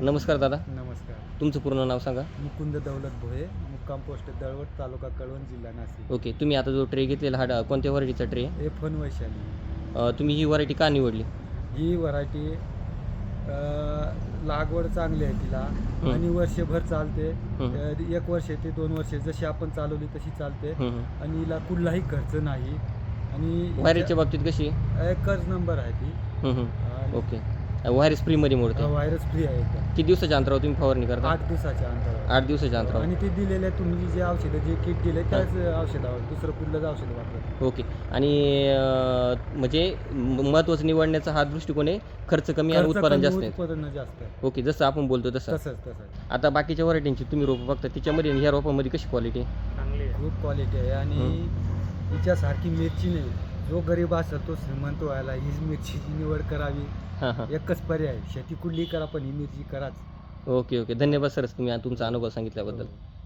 नमस्कार दादा. नमस्कार. तुमचं पूर्ण नाव सांगा. मुकुंद दौलत भोये मुक्काम पोस्ट दळवट तालुका कळवण जिल्हा नाशिक. ओके तुम्ही आता जो ट्रे घेतलेला हा डा- कोणत्या व्हरायटीचा ट्रे? आहे? F one Vaishali. अ, तुम्ही ही व्हरायटी का निवडली? ही व्हरायटी लागवड चांगली आहे तिला. आणि वर्षभर चालते. हं. अ, एक वर्ष ते दोन वर्ष जशी आपण चालवली तशी चालते. हं, हं. आणि हिला कुठलाही खर्च नाही. आणि व्हायरसच्या बाबतीत कशी? एकच नंबर आहे ती. हं, हं. ओके. व्हायरस फ्रीमध्ये मोडते व्हायरस फ्री आहे एकदम. किती दिवसाच्या अंतरावर तुम्ही फवारणी करता? आठ दिवसाच्या अंतरावर. आठ दिवसाच्या अंतरावर. आणि ते दिलेल्या तुम्ही जे औषधं जे किट दिले त्याच औषधावर दुसरं कुठलंच औषध वापरत ओके. आणि अ, म्हणजे म- महत्त्वाचं निवडण्याचा हा दृष्टिकोन आहे खर्च कमी आणि उत्पादन जास्त आहे. उत्पादन जास्त आहे. ओके जसं आपण बोलतो तसं. तसंच तसंच. आता बाकीच्या व्हरायटींची तुम्ही रोपं बघता तिच्यामध्ये आणि ह्या रोपामध्ये कशी क्वालिटी खूप क्वालिटी आहे आणि हिच्यासारखी मिरची नाही. जो गरीब असेल तो श्रीमंत व्हायला ही मिरचीची निवड करावी. हां हां. एकच पर्याय शेती कुठली करा पण ही मिरची कराच. Okay okay. धन्यवाद सर तुम्ही तुमचा अनुभव सांगितल्याबद्दल. हो.